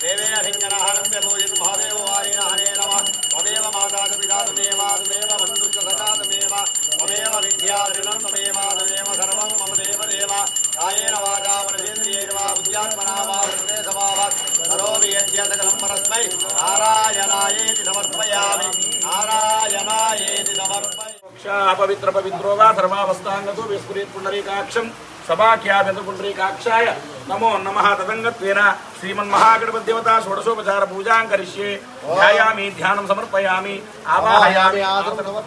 దేవేన సింగనహరం పూజిత వారిణ హరే నమ త్వమేవ మాతా పితా త్వమేవ త్వమేవ త్వమేవ త్వమేవ సర్వం మమ దేవ కాయేన వాచా మనసేంద్రియేణ వా బుద్ధ్యాత్మనా వా హృదయ స్వభావాత్ కరోమి యద్యతకలం పరస్మై నారాయణాయేతి సమర్పయామి पवित्र पवित्रो वा सर्वावस्थाङ्गतो विस्फुरीत् पुण्डरीकाक्षं सभाख्याभ्यन्त पुण्डरीकाक्षाय नमो नमः तदङ्गत्वेन श्रीमन्महागणपतिदेवता षोडशोपचारपूजां करिष्ये। ध्यायामि ध्यानं समर्पयामि। आवाहयामि। आदर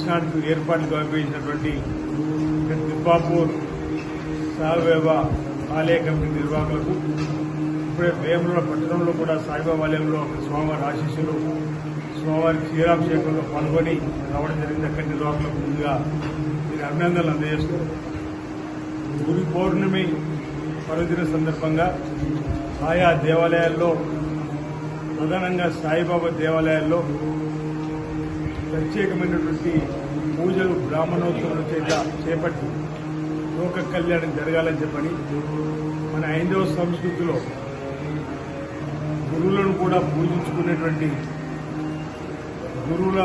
దర్శనానికి ఏర్పాట్లు కల్పించినటువంటి దిబ్బాపూర్ సాయిబాబా ఆలయ కమిటీ నిర్వాహకులకు ఇప్పుడే వేముల పట్టణంలో కూడా సాయిబాబా ఆలయంలో స్వామివారి ఆశీస్సులు స్వామివారి క్షీరాభిషేకంలో పాల్గొని రావడం జరిగింది. అక్కడి నిర్వాహకులకు ముందుగా మీరు అభినందనలు అందజేస్తూ గురు పౌర్ణమి పర్వదిన సందర్భంగా ఆయా దేవాలయాల్లో ప్రధానంగా సాయిబాబా దేవాలయాల్లో ప్రత్యేకమైనటువంటి పూజలు బ్రాహ్మణోత్సవాల చేత చేపట్టి లోక కళ్యాణం జరగాలని చెప్పని మన ఐదవ సంస్కృతిలో గురువులను కూడా పూజించుకునేటువంటి గురువుల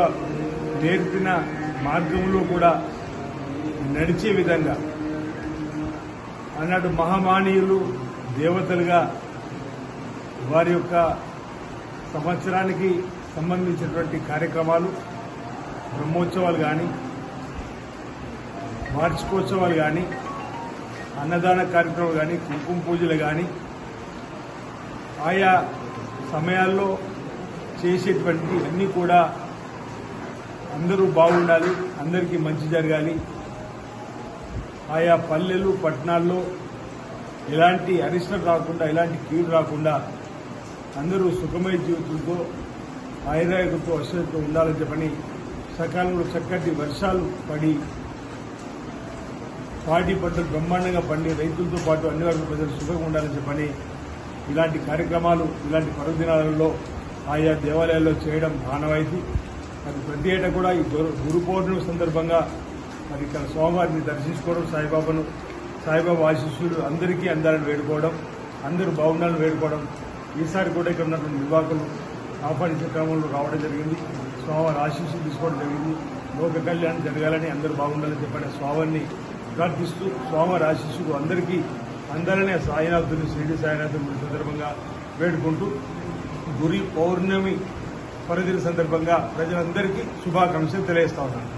నేర్పిన మార్గంలో కూడా నడిచే విధంగా అన్నాడు మహామానీయులు దేవతలుగా వారి యొక్క సంవత్సరానికి సంబంధించినటువంటి కార్యక్రమాలు బ్రహ్మోత్సవాలు కానీ వార్షికోత్సవాలు కానీ అన్నదాన కార్యక్రమాలు కానీ కుంకుమ పూజలు కానీ ఆయా సమయాల్లో చేసేటువంటి అన్నీ కూడా అందరూ బాగుండాలి అందరికీ మంచి జరగాలి. ఆయా పల్లెలు పట్టణాల్లో ఎలాంటి అరిష్టం రాకుండా ఎలాంటి కీడు రాకుండా అందరూ సుఖమయ జీవితంతో ఆయుర్వేదంతో అశ్వతో ఉండాలని చెప్పని సకాలంలో చక్కటి వర్షాలు పడి పాడి పంటలు బ్రహ్మాండంగా పండి రైతులతో పాటు అన్ని వర్గ ప్రజలు సుఖంగా ఉండాలని చెప్పని ఇలాంటి కార్యక్రమాలు ఇలాంటి పర్వదినాలలో ఆయా దేవాలయాల్లో చేయడం మానవాయితీ. మరి ప్రతి ఏటా కూడా ఈ గురు గురు పౌర్ణమి సందర్భంగా మరి ఇక్కడ స్వామివారిని దర్శించుకోవడం సాయిబాబాను సాయిబాబా ఆశీస్సులు అందరికీ అందాలని వేడుకోవడం అందరూ బాగుండాలని వేడుకోవడం ఈసారి కూడా ఇక్కడ ఉన్నటువంటి నిర్వాహకులు ఆహ్వానించే క్రమంలో రావడం జరిగింది. స్వామివారి ఆశీస్సులు తీసుకోవడం జరిగింది. లోక కళ్యాణం జరగాలని అందరూ బాగుండాలని చెప్పని స్వామిని ప్రార్థిస్తూ స్వామివారి ఆశీస్సులు అందరికీ అందరనే సాయినాథుని షిరిడి సాయినాథుని సందర్భంగా వేడుకుంటూ గురి పౌర్ణమి పరిధిన సందర్భంగా ప్రజలందరికీ శుభాకాంక్షలు తెలియజేస్తా ఉన్నాను.